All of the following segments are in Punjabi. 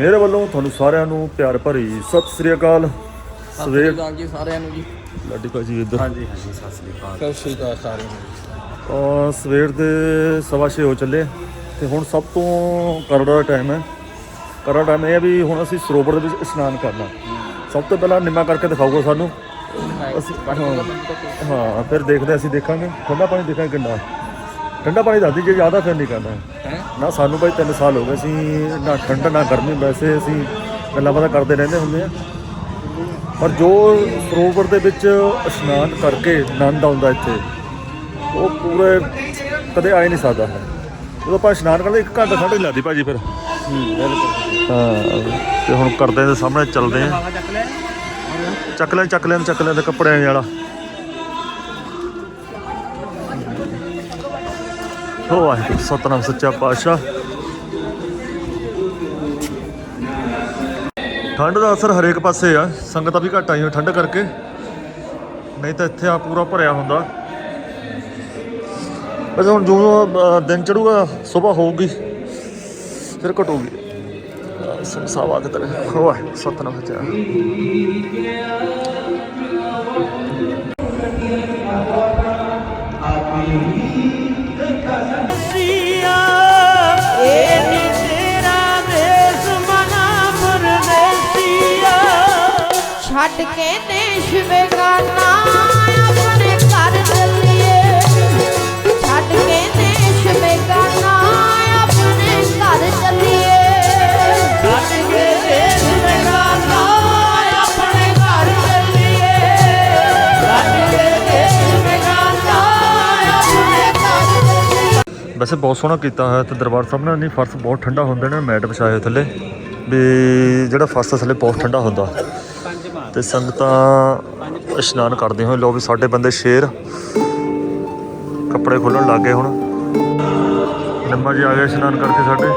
ਮੇਰੇ ਵੱਲੋਂ ਤੁਹਾਨੂੰ ਸਾਰਿਆਂ ਨੂੰ ਪਿਆਰ ਭਰੀ ਸਤਿ ਸ੍ਰੀ ਅਕਾਲ। ਸਵੇਰ ਸਵੇਰ ਜੀ ਸਾਰਿਆਂ ਨੂੰ ਜੀ। ਲਾਡੀ ਭਾਜੀ ਇੱਧਰ। ਹਾਂਜੀ ਹਾਂਜੀ ਸਤਿ ਸ੍ਰੀ ਅਕਾਲ। ਸਤਿ ਸ਼੍ਰੀ ਅਕਾਲ ਸਾਰਿਆਂ ਨੂੰ। ਸਵੇਰ ਦੇ ਸਵਾ ਛੇ ਹੋ ਚੱਲੇ ਤੇ ਹੁਣ ਸਭ ਤੋਂ ਕਰੜਾ ਦਾ ਟਾਈਮ ਹੈ। ਕਰੜਾ ਟਾਈਮ ਇਹ ਹੈ ਵੀ ਹੁਣ ਅਸੀਂ ਸਰੋਵਰ ਦੇ ਵਿੱਚ ਇਸ਼ਨਾਨ ਕਰਨਾ। ਸਭ ਤੋਂ ਪਹਿਲਾਂ ਨਿਮਾ ਕਰਕੇ ਦਿਖਾਊਗਾ ਸਾਨੂੰ। ਅਸੀਂ ਹਾਂ ਹਾਂ ਫਿਰ ਦੇਖਦੇ ਹਾਂ, ਅਸੀਂ ਦੇਖਾਂਗੇ। ਠੰਡਾ ਪਾਣੀ ਦੇਖਾਂਗੇ ਕਿੰਨਾ। ਠੰਡਾ ਪਾਣੀ ਦੱਸਦੀ ਜੇ ਜ਼ਿਆਦਾ ਫਿਰ ਨਹੀਂ ਕਰਨਾ ਹੈ ਨਾ ਸਾਨੂੰ ਭਾਈ 3 ਸਾਲ ਹੋ ਗਏ ਅਸੀਂ ਨਾ ਠੰਡ ਨਾ ਗਰਮੀ ਵੈਸੇ ਅਸੀਂ ਗੱਲਾਂ ਬਾਤਾਂ ਕਰਦੇ ਰਹਿੰਦੇ ਹੁੰਦੇ ਆ ਪਰ ਜੋ ਸਰੋਵਰ ਦੇ ਵਿੱਚ ਇਸ਼ਨਾਨ ਕਰਕੇ ਆਨੰਦ ਆਉਂਦਾ ਇੱਥੇ ਉਹ ਪੂਰੇ ਕਦੇ ਆ ਹੀ ਨਹੀਂ ਸਕਦਾ ਹੈ ਜਦੋਂ ਆਪਾਂ ਇਸ਼ਨਾਨ ਕਰਦੇ ਇੱਕ ਘੰਟਾ ਹੀ ਲੱਗਦੀ ਭਾਜੀ ਫਿਰ ਹਾਂ ਤੇ ਹੁਣ ਕਰਦੇ ਦੇ ਸਾਹਮਣੇ ਚੱਲਦੇ ਆ ਚੱਕ ਲੈ ਚੱਕ ਲੈ ਚੱਕ ਲੈ ਤੇ ਕੱਪੜਿਆਂ ਵਾਲਾ ਹੋ ਵਾਹਿਗੁਰੂ, ਸਤਨਾਮ ਸੱਚਾ ਪਾਤਸ਼ਾਹ। ਠੰਡ ਦਾ ਅਸਰ ਹਰੇਕ ਪਾਸੇ ਆ, ਸੰਗਤਾਂ ਵੀ ਘੱਟ ਆਈਆਂ ਠੰਡ ਕਰਕੇ। ਨਹੀਂ ਤਾਂ ਇੱਥੇ ਆ ਪੂਰਾ ਭਰਿਆ ਹੁੰਦਾ। ਬਸ ਹੁਣ ਜਦੋਂ ਦਿਨ ਚੜੂਗਾ, ਸਵੇਰ ਹੋਊਗੀ, ਫਿਰ ਘਟੂਗੀ। ਸੰਸਾਵਾ ਕਿਤੇ ਹੋਆ ਸਤਨਾਮ ਸੱਚਾ। ਛੱਡ ਕੇ ਦੇਸ਼ ਬੇਗਾਨਾ ਆਪਣੇ ਘਰ ਚੱਲੀਏ। ਛੱਡ ਕੇ ਦੇਸ਼ ਬੇਗਾਨਾ ਆਪਣੇ ਘਰ ਚੱਲੀਏ। ਛੱਡ ਕੇ ਦੇਸ਼ ਬੇਗਾਨਾ ਆਪਣੇ ਘਰ ਚੱਲੀਏ। ਛੱਡ ਕੇ ਦੇਸ਼ ਬੇਗਾਨਾ ਆਪਣੇ ਘਰ ਚੱਲੀਏ। ਵੈਸੇ ਬਹੁਤ ਸੋਹਣਾ ਕੀਤਾ ਹੋਇਆ ਤੇ ਦਰਬਾਰ ਸਾਹਿਬ ਨੇ ਨਹੀਂ ਫਰਸ਼ ਬਹੁਤ ਠੰਡਾ ਹੁੰਦਾ ਨੇ, ਮੈਟ ਵਿਛਾਏ ਥੱਲੇ। ਵੀ ਜਿਹੜਾ ਫਰਸ਼ ਥੱਲੇ ਬਹੁਤ ਠੰਡਾ ਹੁੰਦਾ। ਤੇ ਸੰਗਤਾਂ ਇਸ਼ਨਾਨ ਕਰਦੇ ਹੋਏ ਲੋ ਵੀ ਸਾਡੇ ਬੰਦੇ ਸ਼ੇਰ। ਕੱਪੜੇ ਖੋਲਣ ਲੱਗ ਗਏ ਹੁਣ। ਲੰਮਾ ਜੀ ਆ ਗਏ ਇਸ਼ਨਾਨ ਕਰਕੇ ਸਾਡੇ।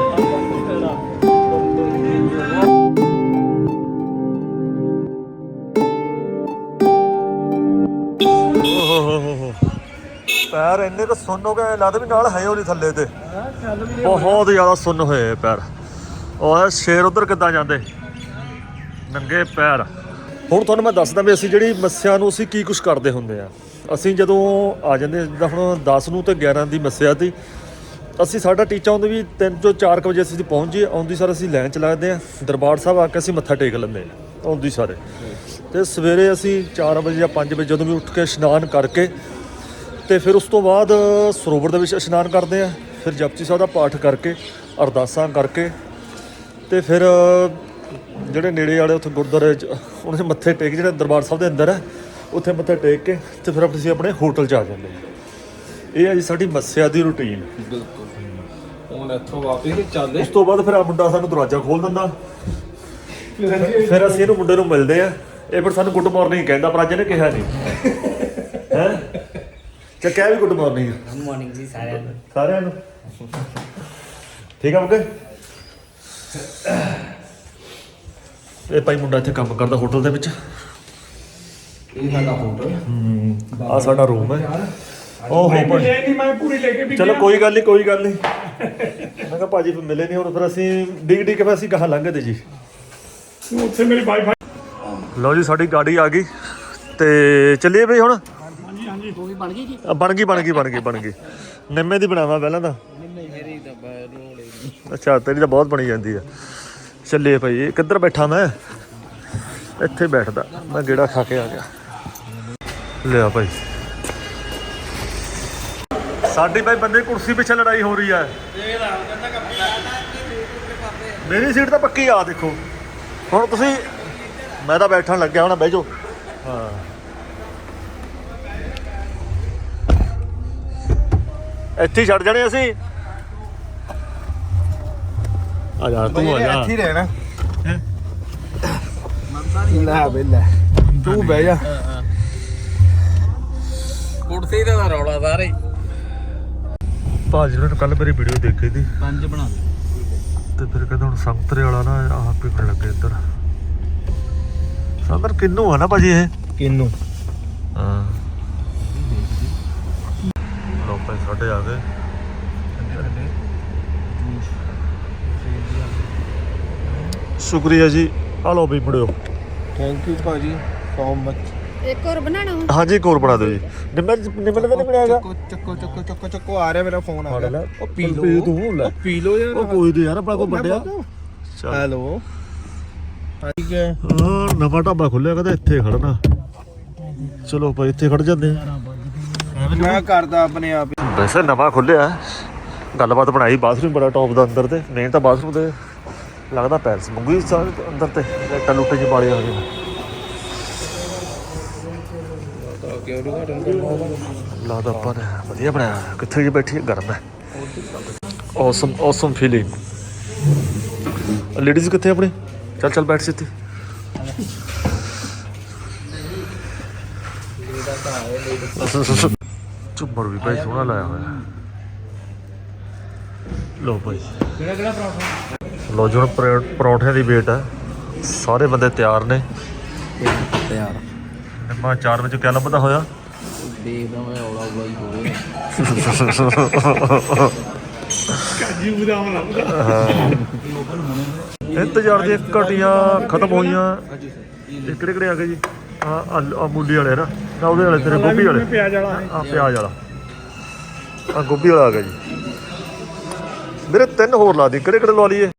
ਪੈਰ ਇੰਨੇ ਕੁ ਸੁੰਨ ਹੋ ਗਏ ਲੱਗਦਾ ਵੀ ਨਾਲ ਹੈ ਉਹ ਨਹੀਂ ਥੱਲੇ ਤੇ। ਬਹੁਤ ਜ਼ਿਆਦਾ ਸੁੰਨ ਹੋਏ ਪੈਰ। ਉਹ ਸ਼ੇਰ ਉਧਰ ਕਿੱਦਾਂ ਜਾਂਦੇ? ਨੰਗੇ ਪੈਰ। ਹੁਣ ਤੁਹਾਨੂੰ ਮੈਂ ਦੱਸਦਾ ਵੀ ਅਸੀਂ ਜਿਹੜੀ ਮੱਸਿਆ ਨੂੰ ਅਸੀਂ ਕੀ ਕੁਝ ਕਰਦੇ ਹੁੰਦੇ ਆ। ਅਸੀਂ ਜਦੋਂ ਆ ਜਾਂਦੇ ਜਿੱਦਾਂ ਹੁਣ 10 ਨੂੰ ਤੇ 11 ਦੀ ਮੱਸਿਆ ਦੀ ਅਸੀਂ ਸਾਡਾ ਟੀਚਾ ਹੁੰਦਾ ਵੀ 3 ਤੋਂ 4 ਵਜੇ ਅਸੀਂ ਪਹੁੰਚ ਜੀ ਆਉਂਦੀ ਸਾਰ ਅਸੀਂ ਲਾਈਨ ਚ ਲੱਗਦੇ ਆ ਦਰਬਾਰ ਸਾਹਿਬ ਆ ਕੇ ਅਸੀਂ ਮੱਥਾ ਟੇਕ ਲੈਂਦੇ ਆ ਆਉਂਦੀ ਸਾਰੇ। ਤੇ ਸਵੇਰੇ ਅਸੀਂ 4 ਵਜੇ ਜਾਂ 5 ਵਜੇ ਜਦੋਂ ਵੀ ਉੱਠ ਕੇ ਇਸ਼ਨਾਨ ਕਰਕੇ, ਤੇ ਫਿਰ ਉਸ ਤੋਂ ਬਾਅਦ ਸਰੋਵਰ ਦੇ ਵਿੱਚ ਇਸ਼ਨਾਨ ਕਰਦੇ ਆ ਫਿਰ ਜਪਜੀ ਸਾਹਿਬ ਦਾ ਪਾਠ ਕਰਕੇ, ਅਰਦਾਸਾਂ ਕਰਕੇ, ਤੇ ਫਿਰ ਜਿਹੜੇ ਨੇੜੇ ਵਾਲੇ ਉੱਥੇ ਗੁਰਦੁਆਰੇ 'ਚ ਉਹਨਾਂ ਦੇ ਮੱਥੇ ਟੇਕ ਜਿਹੜੇ ਦਰਬਾਰ ਸਾਹਿਬ ਦੇ ਅੰਦਰ ਹੈ ਉੱਥੇ ਮੱਥੇ ਟੇਕ ਕੇ ਤੇ ਫਿਰ ਅਸੀਂ ਆਪਣੇ ਹੋਟਲ 'ਚ ਆ ਜਾਂਦੇ ਹਾਂ। ਇਹ ਹੈ ਜੀ ਸਾਡੀ ਮੱਸਿਆ ਦੀ ਰੁਟੀਨ। ਬਿਲਕੁਲ। ਹੁਣ ਇੱਥੋਂ ਵਾਪਸ ਚੱਲਦੇ। ਉਸ ਤੋਂ ਬਾਅਦ ਫਿਰ ਆ ਮੁੰਡਾ ਸਾਨੂੰ ਦਰਵਾਜ਼ਾ ਖੋਲ ਦਿੰਦਾ। ਫਿਰ ਅਸੀਂ ਇਹਨੂੰ ਮੁੰਡੇ ਨੂੰ ਮਿਲਦੇ ਆ ਇਹ ਫਿਰ ਸਾਨੂੰ ਗੁੱਡ ਮਾਰਨਿੰਗ ਕਹਿੰਦਾ ਪਰ ਅੱਜ ਇਹਨੇ ਕਿਹਾ ਨਹੀਂ। ਹੈ? ਚੱਕਿਆ ਵੀ ਗੁੱਡ ਮਾਰਨਿੰਗ ਗੁੱਡ ਮਾਰਨਿੰਗ ਜੀ ਸਾਰਿਆਂ ਨੂੰ। ਸਾਰਿਆਂ ਨੂੰ। ਠੀਕ ਆ ਮੁਕੇ ਇਹ ਭਾਈ ਮੁੰਡਾ ਇੱਥੇ ਕੰਮ ਕਰਦਾ ਹੋਟਲ ਦੇ ਵਿੱਚ। ਇਹ ਸਾਡਾ ਹੋਟਲ ਆ ਸਾਡਾ ਰੂਮ ਹੈ। ਉਹ ਹੋ ਭਾਈ। ਨਹੀਂ ਮੈਂ ਪੂਰੀ ਲੈ ਕੇ ਵੀ ਚਲੋ ਕੋਈ ਗੱਲ ਨਹੀਂ ਕੋਈ ਗੱਲ ਨਹੀਂ ਮੈਂ ਕਿਹਾ ਭਾਜੀ ਫਿਰ ਮਿਲੇ ਨਹੀਂ ਹੁਣ ਫਿਰ ਅਸੀਂ ਡਿਗ ਡਿਗ ਕੇ ਫਿਰ ਅਸੀਂ ਕਹਾਂ ਲੰਘਦੇ ਜੀ। ਉੱਥੇ ਮੇਰੀ ਵਾਈਫਾਈ ਲਓ ਜੀ ਸਾਡੀ ਗਾੜੀ ਆ ਗਈ। ਤੇ ਚੱਲੀਏ ਬਈ ਹੁਣ? ਹਾਂਜੀ ਹਾਂਜੀ। ਉਹ ਵੀ ਬਣ ਗਈ ਜੀ? ਬਣ ਗਈ ਬਣ ਗਈ ਬਣ ਗਈ ਬਣ ਗਈ। ਨਿੰਮੇ ਦੀ ਬਣਾਵਾ ਪਹਿਲਾਂ ਤਾਂ। ਮੇਰੀ ਤਾਂ ਰੋਲੇ ਅੱਛਾ ਤੇਰੀ ਤਾਂ ਬਹੁਤ ਬਣੀ ਜਾਂਦੀ ਆ। ਚੱਲੇ ਭਾਈ ਕਿੱਧਰ ਬੈਠਾ ਮੈਂ? ਇੱਥੇ ਬੈਠਦਾ, ਮੈਂ ਗੇੜਾ ਖਾ ਕੇ ਆ ਗਿਆ। ਲਿਆ ਭਾਈ। ਸਾਡੀ ਭਾਈ ਬੰਦੇ ਕੁਰਸੀ ਪਿੱਛੇ ਲੜਾਈ ਹੋ ਰਹੀ ਹੈ ਮੇਰੀ ਸੀਟ ਤਾਂ ਪੱਕੀ ਆ, ਦੇਖੋ। ਹੁਣ ਤੁਸੀਂ, ਮੈਂ ਤਾਂ ਬੈਠਣ ਲੱਗਿਆ ਹੁਣ, ਬਹਿ ਜਾਓ। ਹਾਂ। ਇੱਥੇ ਛੱਡ ਜਾਣੇ ਅਸੀਂ। ਆ ਜਾ ਤੂੰ ਆ ਜਾ। ਇੱਥੇ ਹੀ ਰਹਿਣਾ। ਲੈ ਬੇ ਲੈ ਤੂੰ ਬਹਿ ਜਾ। ਕੁਰਸੀ ਦਾ ਰੌਲਾ ਸਾਰੇ। ਭਾਜੀ ਨੇ ਕੱਲ ਮੇਰੀ ਵੀਡੀਓ ਦੇਖੀ ਸੀ। ਪੰਜ ਬਣਾ ਦੇ ਤੇ ਫਿਰ ਕਹਿੰਦੇ ਹੁਣ ਸੰਤਰੇ ਵਾਲਾ ਨਾ ਆਹ ਪੀਣ ਲੱਗੇ ਇੱਧਰ। ਸੰਤਰ ਕਿੰਨੂ ਆ ਨਾ ਭਾਜੀ ਇਹ? ਕਿੰਨੂ? ਹਾਂ। ਲੋ ਭਾਈ ਸਾਡੇ ਆ ਗਏ। ਸ਼ੁਕਰੀਆ ਜੀ। ਆ ਲਓ ਵੀ ਮੁੜਿਓ ਥੈਂਕ ਯੂ ਭਾਜੀ ਸੋ ਮਚ ਇੱਕ ਹੋਰ ਬਣਾਣਾ ਹਾਂਜੀ ਇੱਕ ਹੋਰ ਬਣਾ ਦਿਓ ਜੀ। ਨਿੰਮੇ ਨਿੰਮੇ ਨੇ ਨਹੀਂ ਬਣਾਏਗਾ ਚੱਕੋ ਚੱਕੋ ਚੱਕੋ ਚੱਕੋ ਚੱਕੋ ਆ ਰਿਹਾ ਮੇਰਾ ਫੋਨ ਆ। ਗਿਆ ਉਹ ਪੀ ਪੀ ਲਓ ਤੂੰ ਲੈ। ਪੀ ਲਓ ਯਾਰ। ਉਹ ਕੋਈ ਨਹੀਂ ਯਾਰ ਆਪਣਾ ਕੋ ਵੱਡਿਆ। ਹੈਲੋ। ਠੀਕ ਹੈ। ਹਾਂ ਨਵਾਂ ਢਾਬਾ ਖੁੱਲਿਆ ਕਹਿੰਦਾ ਇੱਥੇ ਖੜਨਾ। ਚਲੋ ਭਾਈ ਇੱਥੇ ਖੜ ਜਾਂਦੇ ਆ। ਮੈਂ ਕਰਦਾ ਆਪਣੇ ਆਪ ਹੀ। ਵੈਸੇ ਨਵਾਂ ਖੁੱਲਿਆ। ਗੱਲਬਾਤ ਬਣਾਈ ਬਾਥਰੂਮ ਬੜਾ ਟੌਪ ਦਾ ਅੰਦਰ ਤੇ। ਮੇਨ ਤਾਂ ਬਾਥਰੂਮ ਦੇ ਲੱਗਦਾ ਪੈਲਸ ਮੰਗੀ ਸਾਰੇ ਅੰਦਰ ਤੇ ਲੈਟਾਂ ਲੁੱਟੇ ਚ ਬਾਲੀਆਂ ਹੋਈਆਂ ਲੱਗਦਾ ਆਪਾਂ ਵਧੀਆ ਬਣਾਇਆ। ਕਿੱਥੇ ਜੀ ਬੈਠੀ ਹੈ ਗਰਮ ਹੈ। ਔਸਮ ਔਸਮ ਫੀਲਿੰਗ ਲੇਡੀਜ਼ ਕਿੱਥੇ ਆਪਣੇ? ਚੱਲ ਚੱਲ ਬੈਠ ਸਿੱਧੀ। ਝੁੰਮਰ ਵੀ ਭਾਈ ਸੋਹਣਾ ਲਾਇਆ ਹੋਇਆ। ਲੋ ਭਾਈ। ਕਿਹੜਾ ਕਿਹੜਾ ਪਰੌਂਠਾ ਲੋ ਜੀ ਹੁਣ ਪਰੌ- ਪਰੌਂਠਿਆਂ ਦੀ ਵੇਟ ਹੈ ਸਾਰੇ ਬੰਦੇ ਤਿਆਰ ਨੇ। ਤਿਆਰ। ਨਿੰਮਾ 4 ਵਜੇ ਕਿਆ ਲੱਭਦਾ ਹੋਇਆ? ਦੇਖਦਾ ਮੈਂ ਔਲਾ ਔਲਾ ਹੀ ਹੋਵੇ ਕਾਜੀ ਬਦਾਮ ਲੱਭਦਾ। ਇੰਤਜ਼ਾਰ ਦੀਆਂ ਘਟੀਆਂ ਖਤਮ ਹੋਈਆਂ। ਇਹ ਕਿਹੜੇ ਕਿਹੜੇ ਆ ਗਏ ਜੀ? ਆ ਆ ਮੂਲੀ ਵਾਲੇ ਨਾ। ਨਾ ਉਹਦੇ ਵਾਲੇ ਤੇਰੇ ਗੋਭੀ ਵਾਲੇ। ਪਿਆਜ਼ ਵਾਲਾ। ਆ ਪਿਆਜ਼ ਵਾਲਾ। ਆ ਗੋਭੀ ਵਾਲਾ ਆ ਗਿਆ ਜੀ। ਮੇਰੇ ਤਿੰਨ ਹੋਰ ਲਾ ਦੀ। ਕਿਹੜੇ ਕਿਹੜੇ ਲਵਾ ਲਈਏ?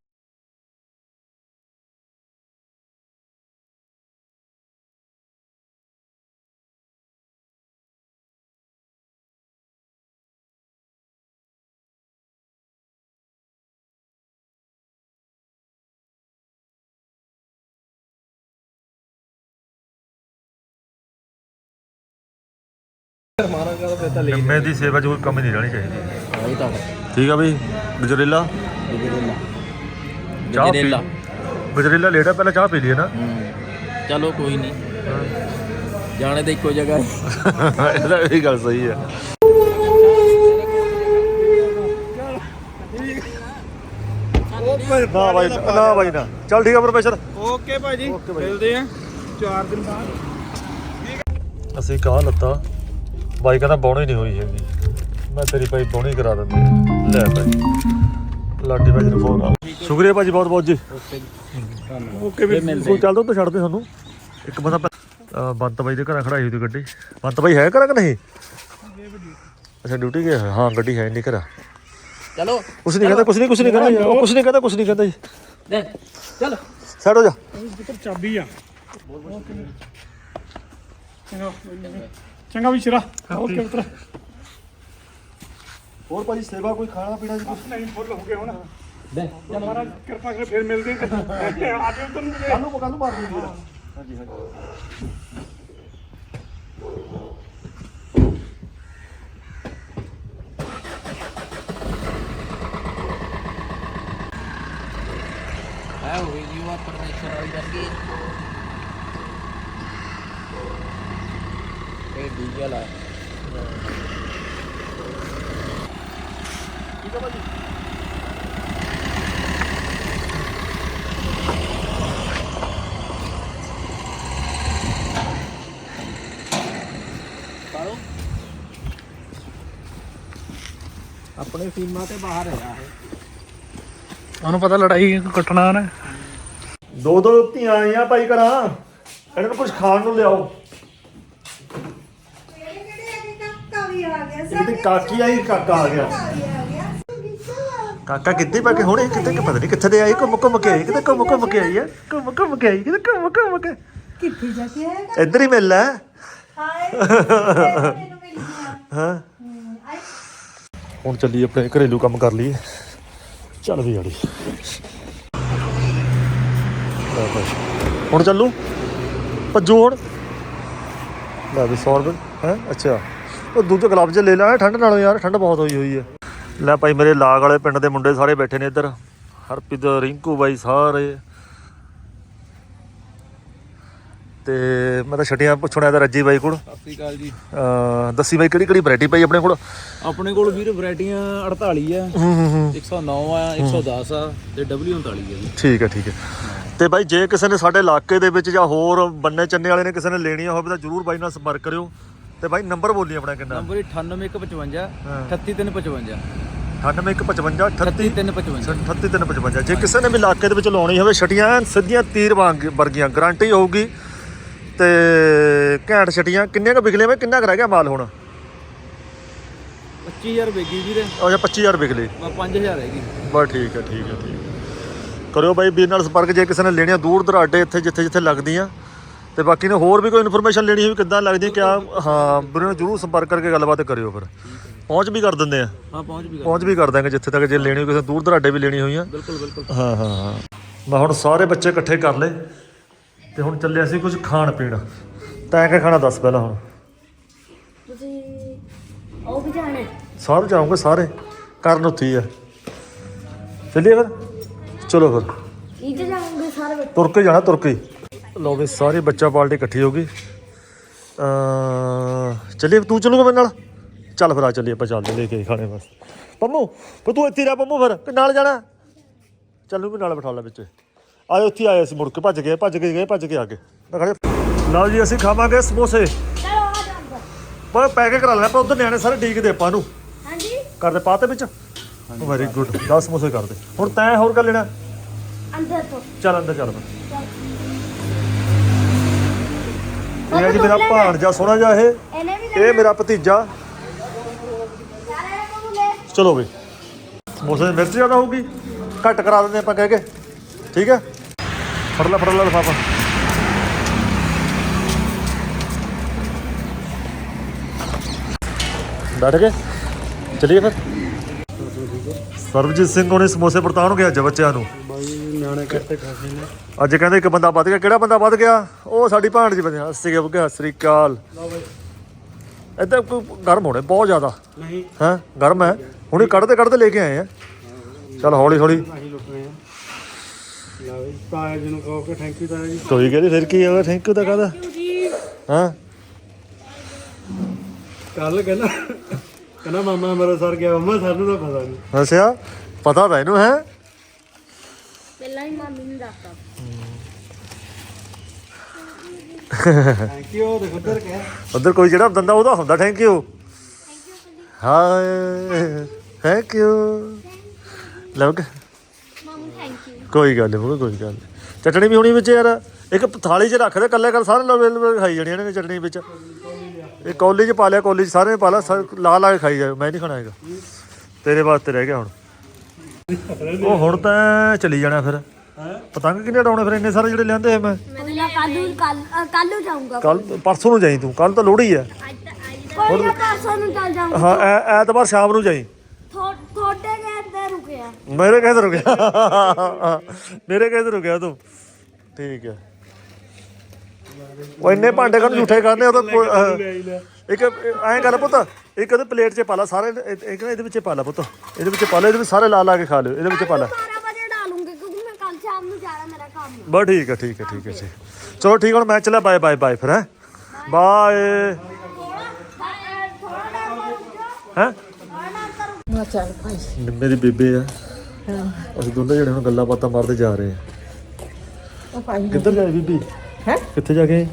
ਨਿੰਮੇ ਦੀ ਸੇਵਾ 'ਚ ਕੋਈ ਕਮੀ ਨਹੀਂ ਰਹਿਣੀ ਚਾਹੀਦੀ। ਤਾਂ ਠੀਕ ਆ ਬਈ ਗਜਰੇਲਾ ਗਜਰੇਲਾ ਚਾਹ ਪੀ ਗਜਰੇਲਾ ਗਜਰੇਲਾ ਲੇਟਾ ਪਹਿਲਾਂ ਚਾਹ ਪੀ ਲਈਏ ਨਾ। ਹੂੰ। ਚਲੋ ਕੋਈ ਨਹੀਂ ਜਾਣੇ ਤਾਂ ਇੱਕੋ ਜਗ੍ਹਾ ਹੈ। ਇਹਦਾ ਵੀ ਗੱਲ ਸਹੀ ਹੈ ਨਾ ਬਾਈ ਨਾ ਬਾਈ ਨਾ। ਚੱਲ ਠੀਕ ਆ ਪ੍ਰੋਫੈਸਰ। ਓਕੇ ਭਾਜੀ ਮਿਲਦੇ ਆ। 4 ਦਿਨ ਬਾਅਦ। ਅਸੀਂ ਕਾਹ ਲੱਤਾ? ਬਾਈ ਕਹਿੰਦਾ ਬੌਣੀ ਨਹੀਂ ਹੋਈ ਹੈਗੀ। ਮੈਂ ਤੇਰੀ ਭਾਈ ਬੌਣੀ ਕਰਾ ਦਿੰਦੇ। ਆ। ਲੈ ਭਾਈ ਲਾਡੀ ਭਾਈ ਨੂੰ ਫੋਨ ਆ। ਸ਼ੁਕਰੀਆ ਭਾਜੀ ਬਹੁਤ ਬਹੁਤ ਜੀ। ਓਕੇ ਵੀ ਕੋਈ ਚੱਲਦਾ ਤਾਂ ਛੱਡ ਦੇ ਸਾਨੂੰ। ਇੱਕ ਬੰਦਾ ਪਹਿ- ਅਹ ਬੰਤ ਬਾਈ ਦੇ ਘਰਾਂ ਖੜਾਈ ਹੋਈ ਤੀ ਗੱਡੀ। ਬੰਤ ਬਾਈ ਹੈ ਘਰਾਂ ਕਿ ਨਹੀਂ? ਅੱਛਾ ਡਿਊਟੀ ਗਿਆ ਹੋਇਆ। ਹਾਂ ਗੱਡੀ ਹੈ ਨਹੀਂ ਘਰਾਂ। ਚਲੋ। ਕੁਛ ਨਹੀਂ ਕਹਿੰਦਾ ਕੁਛ ਨਹੀਂ ਕੁਛ ਨਹੀਂ ਕਹਿੰਦਾ ਜੀ। ਉਹ ਕੁਛ ਨਹੀਂ ਕਹਿੰਦਾ ਕੁਛ ਨਹੀਂ ਕਹਿੰਦਾ ਜੀ। ਲੈ ਚਲ। ਸਾਈਡ ਹੋ ਜਾ। ਜਿੱਧਰ ਚਾਬੀ ਆ? ਚੰਗਾ ਵੀ ਸ਼ਰਾ। ਓਕੇ ਪੁੱਤਰ? ਹੋਰ ਭਾਜੀ ਸੇਵਾ ਕੋਈ ਖਾਣਾ ਪੀਣਾ ਜੀ? ਨਹੀਂ ਫੁੱਲ ਹੋ ਗਏ ਹੁਣ। ਲੈ ਮਹਾਰਾਜ ਕਿਰਪਾ ਕਰਕੇ ਫਿਰ ਮਿਲਦੇ ਹਾਂ। ਆ ਜਾਓ ਉਧਰ ਨੂੰ। ਕੱਲ ਨੂੰ ਕੱਲ ਨੂੰ ਮਾਰ ਦੂੰਗੀ ਹਾਂਜੀ ਹਾਂਜੀ ਆ ਹੋਈ ਜੀ ਉਹ ਪਰਮੇਸ਼ਰ ਵਾਲੀ ਕਰਕੇ ਇਹ ਡੀਜ਼ਲ ਆ ਪਾਲੋ ਆਪਣੇ ਸੀਮਾ ਤੇ ਬਾਹਰ ਹੈ ਉਹਨੂੰ ਪਤਾ ਲੜਾਈ ਕੱਟਣਾ ਨੇ ਦੋ ਦੋ ਧੀਆਂ ਆਈਆਂ ਭਾਈ ਘਰਾਂ। ਇਹਨਾਂ ਨੂੰ ਕੁਝ ਖਾਣ ਨੂੰ ਲਿਆਓ। ਇੱਕ ਤੇ ਕਾਕੀ ਆਈ ਕਾਕਾ ਆ ਗਿਆ। ਕਾਕਾ ਕਿੱਥੇ ਪਾ ਕੇ ਹੁਣੇ? ਕਿਤੇ ਕਿ ਪਤਾ ਨਹੀਂ ਕਿੱਥੇ ਦੇ ਆਈ? ਘੁੰਮ ਘੁੰਮ ਕੇ ਆਈ ਕਿਤੇ ਘੁੰਮ ਘੁੰਮ ਕੇ ਆਈ ਹੈ ਘੁੰਮ ਘੁੰਮ ਕੇ ਆਈ ਕਿਤੇ ਘੁੰਮ ਘੁੰਮ ਕੇ? ਕਿੱਥੇ ਜਾ ਕੇ ਆਏਗਾ ਇੱਧਰ ਹੀ ਮਿਲ ਲੈ। ਹਾਏ ਮੈਨੂੰ ਮਿਲ ਗਿਆ। ਹਾਂ। ਹੁਣ ਚੱਲੀ ਆਪਣੇ ਘਰੇਲੂ ਕੰਮ ਕਰ ਲਈਏ। ਚੱਲ ਵੀ ਭਾਈ। ਹੁਣ ਚੱਲੂ? ਭੱਜੂ ਹੁਣ। ਲੈ ਵੀ 100 ਰੁਪਏ। ਹੈ? ਅੱਛਾ। ਉਹ ਦੁੱਧ ਗਲਾਬ ਜੇ ਲੈ ਲੈ ਠੰਡ ਨਾਲੋਂ ਯਾਰ ਠੰਡ ਬਹੁਤ ਹੋਈ ਹੋਈ ਹੈ। ਲੈ ਭਾਈ ਮੇਰੇ ਲਾਗ ਵਾਲੇ ਪਿੰਡ ਦੇ ਮੁੰਡੇ ਸਾਰੇ ਬੈਠੇ ਨੇ ਇੱਧਰ। ਹਰਪ੍ਰੀਤ ਰਿੰਕੂ ਬਾਈ ਸਾਰੇ। ਤੇ ਮੈਂ ਤਾਂ ਛਟੀਆਂ ਪੁੱਛਣਾ ਤਾਂ ਰੱਜੀ ਬਾਈ ਕੋਲ। ਸਤਿ ਸ਼੍ਰੀ ਅਕਾਲ ਜੀ। ਅਹ ਦੱਸੀ ਬਾਈ ਕਿਹੜੀ ਕਿਹੜੀ ਵੈਰਾਈਟੀ ਪਈ ਆਪਣੇ ਕੋਲ? ਆਪਣੇ ਕੋਲ ਵੀਰ ਵੈਰਾਈਟੀਆਂ 48 ਆ। ਹੂੰ ਹੂੰ ਹੂੰ। 109 ਆ 110 ਆ ਤੇ W39 ਆ ਜੀ। ਠੀਕ ਹੈ ਠੀਕ ਹੈ। ਤੇ ਬਾਈ ਜੇ ਕਿਸੇ ਨੇ ਸਾਡੇ ਇਲਾਕੇ ਦੇ ਵਿੱਚ ਜਾਂ ਹੋਰ ਬੰਨੇ ਚੰਨੇ ਵਾਲੇ ਨੇ ਕਿਸੇ ਨੇ ਲੈਣੀਆਂ ਹੋਵੇ ਤਾਂ ਜਰੂਰ ਬਾਈ ਨਾਲ ਸੰਪਰਕ ਕਰਿਓ। ਤੇ ਬਾਈ ਨੰਬਰ ਬੋਲੀ ਆਪਣਾ ਕਿੰਨਾ? ਨੰਬਰ 98155 ਹਾਂ। 38355 98155 38 355 38355 ਜੇ ਕਿਸੇ ਨੇ ਵੀ ਇਲਾਕੇ ਦੇ ਵਿੱਚ ਲਾਉਣੀ ਹੋਵੇ ਛਟੀਆਂ ਸਿੱਧੀਆਂ ਤੀਰ ਵਾਂਗ ਵਰਗੀਆਂ ਗਾਰੰਟੀ ਹੋਊਗੀ। ਤੇ ਘੈਂਟ ਛਟੀਆਂ ਕਿੰਨੀਆਂ ਕੁ ਵਿਕਲੇ ਵੇ ਕਿੰਨਾ ਕੁ ਰਹਿ ਗਿਆ ਮਾਲ ਹੁਣ? 25000 ਵੇਗੀ ਵੀਰੇ। ਜਾਂ 25000 ਵਿਕਲੇ ਮੈਂ 5000 ਹੈਗੀ ਬਸ ਠੀਕ ਹੈ ਠੀਕ ਹੈ ਠੀਕ ਕਰਿਓ ਬਾਈ ਵੀਰ ਨਾਲ ਸੰਪਰਕ ਜੇ ਕਿਸੇ ਨੇ ਲੈਣੀਆਂ ਦੂਰ ਦਰਾਡੇ ਇੱਥੇ ਜਿੱਥੇ ਜਿੱਥੇ ਲੱਗਦੀਆਂ। ਤੇ ਬਾਕੀ ਨੇ ਹੋਰ ਵੀ ਕੋਈ ਇਨਫੋਰਮੇਸ਼ਨ ਲੈਣੀ ਹੋਵੇ ਕਿੱਦਾਂ ਲੱਗਦੀ ਕਿਆ ਹਾਂ ਵੀਰੇ ਨੂੰ ਜਰੂਰ ਸੰਪਰਕ ਕਰਕੇ ਗੱਲਬਾਤ ਕਰਿਓ ਫਿਰ। ਪਹੁੰਚ ਵੀ ਕਰ ਦਿੰਦੇ ਆ। ਹਾਂ ਪਹੁੰਚ ਵੀ ਪਹੁੰਚ ਵੀ ਕਰ ਦਾਂਗੇ ਜਿੱਥੇ ਤੱਕ ਜੇ ਲੈਣੀ ਹੋਈ ਕਿਸੇ ਦੂਰ ਦਰਾਡੇ ਵੀ ਲੈਣੀ ਹੋਈਆਂ ਬਿਲਕੁਲ ਬਿਲਕੁਲ। ਹਾਂ ਹਾਂ ਹਾਂ। ਮੈਂ ਹੁਣ ਸਾਰੇ ਬੱਚੇ ਇਕੱਠੇ ਕਰ ਲਏ ਤੇ ਹੁਣ ਚੱਲੇ ਅਸੀਂ ਕੁਝ ਖਾਣ ਪੀਣ। ਤੈਂ ਕਿਆ ਖਾਣਾ ਦੱਸ ਪਹਿਲਾਂ ਹੁਣ? ਤੁਸੀਂ ਉਹ ਵੀ ਜਾਣਾ? ਸਾਰੇ ਜਾਓਗੇ ਸਾਰੇ। ਕਰਨ ਉੱਥੇ ਹੀ ਆ। ਚੱਲੀਏ ਫਿਰ? ਚਲੋ ਫਿਰ। ਕੀ ਜਾਓਗੇ ਸਾਰੇ ਤੁਰ ਕੇ ਜਾਣਾ ਤੁਰ ਕੇ ਹੀ। ਲਓ ਵੀ ਸਾਰੀ ਬੱਚਾ ਪਾਰਟੀ ਇਕੱਠੀ ਹੋ ਗਈ। ਅ ਚੱਲੀਏ ਤੂੰ ਚੱਲੂਗਾ ਮੇਰੇ ਨਾਲ? ਚੱਲ ਫਿਰ ਆ ਚੱਲੀਏ ਆਪਾਂ ਚੱਲਦੇ ਲੈ ਕੇ ਖਾਣੇ ਬਸ। ਪੰਮੂ ਫਿਰ ਤੂੰ ਇੱਥੇ ਰਹਿ ਪੰਮੂ ਫਿਰ ਕਿ ਨਾਲ ਜਾਣਾ? ਚੱਲੂ ਵੀ ਨਾਲ ਬਿਠਾ ਲੈ ਵਿੱਚ। ਆਏ ਉੱਥੇ ਆਏ ਅਸੀਂ ਮੁੜ ਕੇ ਭੱਜ ਗਏ ਭੱਜ ਕੇ ਗਏ ਭੱਜ ਕੇ ਆ ਗਏ ਮੈਂ ਖੜੇ ਲਓ ਜੀ ਅਸੀਂ ਖਾਵਾਂਗੇ ਸਮੋਸੇ। ਚਲੋ ਆ ਜਾਓ ਪਰ ਪੈਕ ਕਰਾ ਲੈਣਾ ਆਪਾਂ ਉਧਰ ਨਿਆਣੇ ਸਾਰੇ ਡੀਕਦੇ ਆਪਾਂ ਨੂੰ। ਹਾਂਜੀ। ਕਰਦੇ ਪਾਤੇ ਵਿੱਚ। ਵੈਰੀ ਗੁੱਡ 10 ਸਮੋਸੇ ਕਰ ਦੇ। ਹੁਣ ਤੈਂ ਹੋਰ ਕਰ ਲੈਣਾ। ਅੰਦਰ ਤੋਂ। ਚੱਲ ਅੰਦਰ ਚੱਲ। ਇਹ ਜੀ ਮੇਰਾ ਭਾਣਜਾ ਸੋਹਣਾ ਜਿਹਾ ਇਹ। ਇਹ ਮੇਰਾ ਭਤੀਜਾ। ਚਲੋ ਵੀ ਸਮੋਸੇ ਦੀ ਮਿਰਚ ਜ਼ਿਆਦਾ ਹੋਊਗੀ। ਘੱਟ ਕਰਾ ਦਿੰਦੇ ਆਪਾਂ ਕਹਿ ਕੇ। ਠੀਕ ਹੈ? ਫੜ ਲੈ ਫੜ ਲੈ ਲਫਾਫਾ। ਬੈਠ ਗਏ ਚਲਿਏ ਫਿਰ। ਸਰਬਜੀਤ ਸਿੰਘ ਉਹਨੇ ਸਮੋਸੇ ਵਰਤਾਉਣਗੇ ਅੱਜ ਬੱਚਿਆਂ ਨੂੰ। ਅੱਜ ਕਹਿੰਦੇ ਇੱਕ ਬੰਦਾ ਵੱਧ ਗਿਆ। ਕਿਹੜਾ ਬੰਦਾ ਵੱਧ ਗਿਆ? ਉਹ ਸਾਡੀ ਭਾਣ ਜੀ ਬੰਦੇ। ਹੱਸ ਕੇ ਬੁੱਗੇ ਸ੍ਰੀ ਅਕਾਲ। ਇੱਧਰ ਕੋਈ ਗਰਮ ਹੋਣੇ ਬਹੁਤ ਜ਼ਿਆਦਾ। ਨਹੀਂ। ਹੈ? ਗਰਮ ਹੈ? ਹੁਣੇ ਕੱਢਦੇ ਕੱਢਦੇ ਲੈ ਕੇ ਆਏ ਆ। ਚਲ ਹੌਲੀ ਹੌਲੀ। ਆ ਤਾਇਆ ਜੀ ਨੂੰ ਕਹੋ ਕਿ ਥੈਂਕ ਯੂ ਤਾਇਆ ਜੀ। ਕੋਈ ਕਹਿੰਦੀ ਫਿਰ ਕੀ ਹੋਗਾ ਥੈਂਕ ਯੂ ਤਾਂ ਕਹਦਾ। ਹਾਂ? ਕੱਲ ਕਹਿੰਦਾ ਕਹਿੰਦਾ ਮਾਮਾ ਮੇਰਾ ਸਰ ਗਿਆ ਮੰਮਾ ਸਾਨੂੰ ਤਾਂ ਪਤਾ ਨਹੀਂ। ਹੱਸਿਆ ਪਤਾ ਤਾਂ ਇਹਨੂੰ ਹੈ। ਪਹਿਲਾਂ ਹੀ ਮਾਮੀ ਨੂੰ ਦੱਸਤਾ। ਥੈਂਕ ਯੂ ਦੇਖ ਉਧਰ ਕਹਿ। ਉਧਰ ਕੋਈ ਜਿਹੜਾ ਦੰਦਾ ਉਹਦਾ ਹੁੰਦਾ ਥੈਂਕ ਯੂ ਹਾਏ ਥੈਂਕ ਯੂ ਲੋਕ ਮਾਮੂ ਥੈਂਕ ਯੂ ਕੋਈ ਗੱਲ ਨਹੀਂ ਕੋਈ ਗੱਲ ਨਹੀਂ ਚਟਣੀ ਵੀ ਹੋਣੀ ਵਿੱਚ ਯਾਰ ਇੱਕ ਥਾਲੀ 'ਚ ਰੱਖ ਦੇ ਕੱਲੇ ਕਰ ਸਾਰੇ ਲਵੇਲ ਖਾਈ ਜਾਣੀਆਂ ਨੇ ਚਟਣੀ ਵਿੱਚ। ਇਹ ਕੌਲੀ 'ਚ ਪਾ ਲਿਆ ਕੌਲੀ 'ਚ ਸਾਰੇ ਨੇ ਪਾ ਲਿਆ ਸਾਰੇ ਲਾ ਲਾ ਕੇ ਖਾਈ ਜਾਓ ਮੈਂ ਨਹੀਂ ਖਾਣਾ ਹੈਗਾ। ਤੇਰੇ ਵਾਸਤੇ ਰਹਿ ਗਿਆ ਹੁਣ। ਉਹ ਹੁਣ ਤਾਂ ਚਲੀ ਜਾਣਾ ਫਿਰ। ਪਤੰਗ ਕਿੰਨੇ ਉਡਾਉਣੇ ਫਿਰ? ਇੰਨੇ ਸਾਰੇ ਜਿਹੜੇ ਲਿਆਂਦੇ ਹੈ ਮੈਂ। ਨਾ ਕੱਲ ਨੂੰ ਕੱਲ ਕੱਲ ਨੂੰ ਜਾਊਂਗਾ। ਕੱਲ ਪਰਸੋਂ ਨੂੰ ਜਾਈ ਤੂੰ। ਕੱਲ ਤਾਂ ਲੋਹੜੀ ਹੈ ਕੋਈ ਨਾ ਪਰਸੋਂ ਨੂੰ ਚੱਲ ਜਾਊਂਗਾ। ਹਾਂ ਐ- ਐਤਵਾਰ ਸ਼ਾਮ ਨੂੰ ਜਾਈ। ਥੋ- ਤੁਹਾਡੇ ਗਏ ਤੇ ਰੁਕਿਆ। ਮੇਰੇ ਕਹਿੰਦੇ ਰੁਕਿਆ। ਮੇਰੇ ਕਹਿੰਦੇ ਰੁਕਿਆ ਤੂੰ। ਠੀਕ ਹੈ ਉਹ ਇੰਨੇ ਭਾਂਡੇ ਕਰਨ ਝੂਠੇ ਕਰਨੇ ਉਹ ਤਾਂ ਇੱਕ ਐਂ ਕਰ ਪੁੱਤ ਇੱਕ ਉਹਦੇ ਪਲੇਟ 'ਚ ਪਾ ਲਾ ਸਾਰੇ ਇਹ- ਇੱਕ ਨਾ ਇਹਦੇ ਵਿੱਚ ਪਾ ਲਾ ਪੁੱਤ। ਇਹਦੇ ਵਿੱਚ ਪਾ ਲਾ ਇਹਦੇ ਵਿੱਚ ਸਾਰੇ ਲਾ ਲਾ ਕੇ ਖਾ ਲਿਓ ਇਹਦੇ ਵਿੱਚ ਪਾ ਲਾ। 12 ਵਜੇ ਡਾਲੂੰਗੇ ਕਿਉਂਕਿ ਮੈਂ ਕੱਲ ਸ਼ਾਮ ਨੂੰ ਜਾਣਾ ਮੇਰਾ ਕੰਮ। ਬਸ ਠੀਕ ਹੈ ਠੀਕ ਹੈ ਠੀਕ ਹੈ ਜੀ। ਚਲੋ ਠੀਕ ਹੁਣ ਮੈਂ ਚੱਲਿਆ ਬਾਏ ਬਾਏ ਬਾਏ ਫਿਰ ਹੈ? ਬਾਏ ਹੈ? ਨਾ ਚੱਲ ਭਾਈ ਦੀ ਬੇਬੇ ਆ। ਅਸੀਂ ਦੋਨੇ ਜਣੇ ਹੁਣ ਗੱਲਾਂ ਬਾਤਾਂ ਮਾਰਦੇ ਜਾ ਰਹੇ ਆ ਉਹ ਭਾਈ ਕਿੱਧਰ ਜਾਏ ਬੀਬੀ? ਹੈ? ਕਿੱਥੇ ਜਾ ਕੇ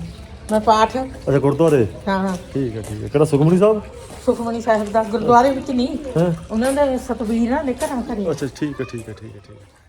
ਮੈਂ ਪਾਠ। ਅੱਛਾ ਗੁਰਦੁਆਰੇ? ਹਾਂ। ਹਾਂ ਠੀਕ ਹੈ ਠੀਕ ਹੈ। ਕਿਹੜਾ ਸੁਖਮਨੀ ਸਾਹਿਬ? ਸੁਖਮਨੀ ਸਾਹਿਬ ਦਾ ਗੁਰਦੁਆਰੇ ਵਿੱਚ ਨਹੀਂ। ਹਾਂ? ਉਹਨਾਂ ਦਾ ਸਤਵੀਰ ਨਾਲ ਘਰਾਂ ਘਰੇ। ਅੱਛਾ ਠੀਕ ਹੈ ਠੀਕ ਹੈ ਠੀਕ ਹੈ ਠੀਕ ਹੈ।